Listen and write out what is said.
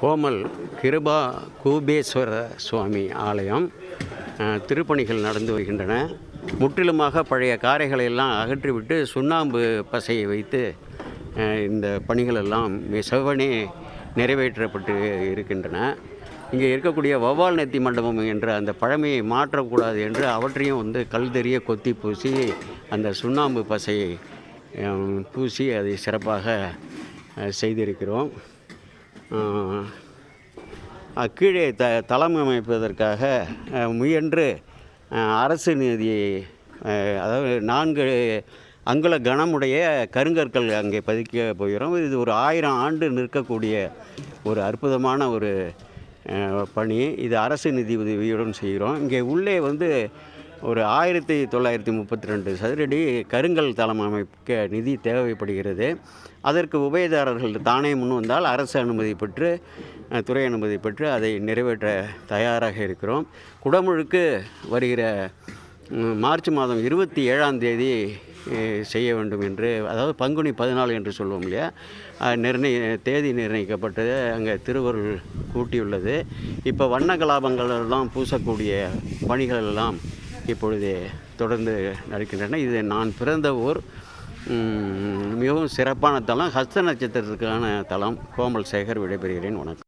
கோமல் கிருபா கூபேஸ்வர சுவாமி ஆலயம் திருப்பணிகள் நடந்து வருகின்றன. முற்றிலுமாக பழைய காரைகளை எல்லாம் அகற்றிவிட்டு சுண்ணாம்பு பசையை வைத்து இந்த பணிகள் எல்லாம் மிக செவ்வனே நிறைவேற்றப்பட்டு இருக்கின்றன. இங்கே இருக்கக்கூடிய வௌவால் நெத்தி மண்டபம் என்ற அந்த பழமையை மாற்றக்கூடாது என்று அவற்றையும் வந்து கல் தெரிய கொத்தி பூசி அந்த சுண்ணாம்பு பசையை பூசி அதை சிறப்பாக செய்திருக்கிறோம். கீழே த தளமமைப்பதற்காக முயன்று அரசு நிதி அதாவது நான்கு அங்குல கனமுடைய கருங்கற்கள் அங்கே பதிக்க போகிறோம். இது ஒரு ஆயிரம் ஆண்டு நிற்கக்கூடிய ஒரு அற்புதமான ஒரு பணி. இது அரசு நிதி உதவியுடன் செய்கிறோம். இங்கே உள்ளே வந்து ஒரு ஆயிரத்தி தொள்ளாயிரத்தி முப்பத்தி ரெண்டு சதுரடி கருங்கல் தளம் அமைக்க நிதி தேவைப்படுகிறது. அதற்கு உபயதாரர்கள் தானே முன் வந்தால் அரசு அனுமதி பெற்று துறை அனுமதி பெற்று அதை நிறைவேற்ற தயாராக இருக்கிறோம். குடமுழுக்கு வருகிற மார்ச் மாதம் இருபத்தி ஏழாம் தேதி செய்ய வேண்டும் என்று அதாவது பங்குனி பதினாலு என்று சொல்லுவோம் இல்லையா? நிர்ணய தேதி நிர்ணயிக்கப்பட்டது. அங்கே திருவருள் கூட்டியுள்ளது. இப்போ வண்ண கலாபங்கள் எல்லாம் பூசக்கூடிய பணிகள் எல்லாம் இப்பொழுது தொடர்ந்து நடக்கின்றன. இது நான் பிறந்த ஊர். மிகவும் சிறப்பான தலம். ஹஸ்த நட்சத்திரத்துக்கான தலம். கோமல் சேகர் விடைபெறுகிறேன். வணக்கம்.